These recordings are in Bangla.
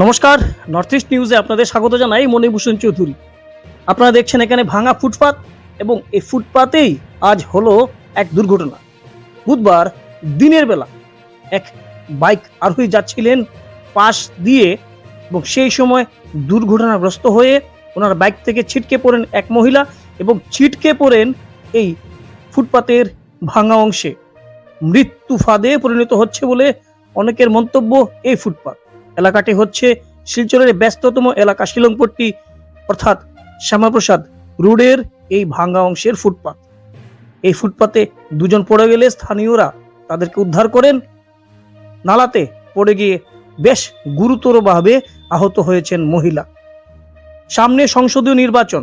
নমস্কার নর্থ ইস্ট নিউজে আপনাদের স্বাগত জানাই মণিভূষণ চৌধুরী। আপনারা দেখছেন এখানে ভাঙা ফুটপাত এবং এই ফুটপাতেই আজ হলো এক দুর্ঘটনা। বুধবার দিনের বেলা এক বাইক আরোহী যাচ্ছিলেন পাশ দিয়ে এবং সেই সময় দুর্ঘটনাগ্রস্ত হয়ে ওনার বাইক থেকে ছিটকে পড়েন এক মহিলা এবং ছিটকে পড়েন এই ফুটপাতের ভাঙা অংশে। মৃত্যু ফাঁদে পরিণত হচ্ছে বলে অনেকের মন্তব্য এই ফুটপাত। এলাকাটি হচ্ছে শিলচরের ব্যস্ততম এলাকা শিলংপট্টি, অর্থাৎ শ্যামাপ্রসাদ রোডের এই ভাঙ্গা অংশের ফুটপাত। এই ফুটপাতে দুজন পড়ে গেলে স্থানীয়রা তাদেরকে উদ্ধার করেন। নালাতে পড়ে গিয়ে বেশ গুরুতরভাবে আহত হয়েছেন মহিলা। সামনে সংসদীয় নির্বাচন।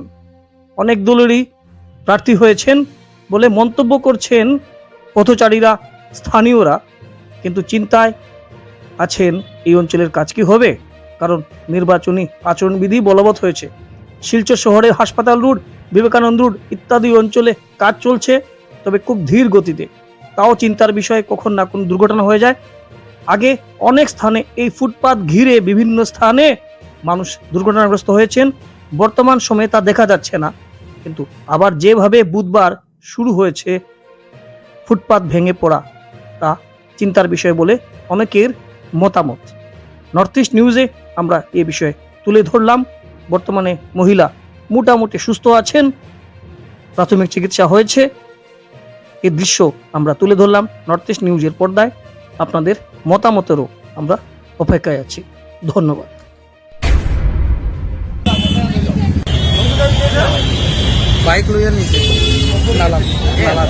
অনেক দলেরই প্রার্থী হয়েছেন বলে মন্তব্য করছেন পথচারীরা, স্থানীয়রা কিন্তু চিন্তায় আছেন এই অঞ্চলের কাজ কি হবে? কারণ নির্বাচনী আচরণবিধি বলবৎ হয়েছে। শিলচর শহরের হাসপাতাল রোড, বিবেকানন্দ রোড ইত্যাদি অঞ্চলে কাজ চলছে, তবে খুব ধীর গতিতে। তাও চিন্তার বিষয়ে কখন না কোন দুর্ঘটনা হয়ে যায়? আগে অনেক স্থানে এই ফুটপাত ঘিরে বিভিন্ন স্থানে মানুষ দুর্ঘটনাগ্রস্ত হয়েছেন। বর্তমান সময়ে তা দেখা যাচ্ছে না। কিন্তু আবার যেভাবে বুধবার শুরু হয়েছে ফুটপাত ভেঙে পড়া তা চিন্তার বিষয় বলে অনেকের মতামত। নর্থ ইস্ট নিউজে আমরা এ বিষয়ে তুলে ধরলাম। বর্তমানে মহিলা মোটামুটি সুস্থ আছেন। প্রাথমিক চিকিৎসা হয়েছে। এ দৃশ্য আমরা তুলে ধরলাম নর্থ ইস্ট নিউজের পর্দায়। আপনাদের মতামতেরও আমরা অপেক্ষায় আছি। ধন্যবাদ। বাইক লইয়া নিচে নালাম। নালাম।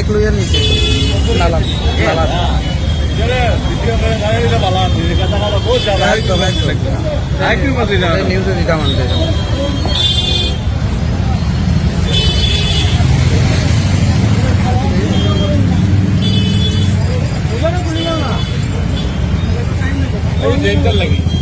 বাইক লইয়া নালাম একদম একদম নিউজে দিতাম আনতে Yeah,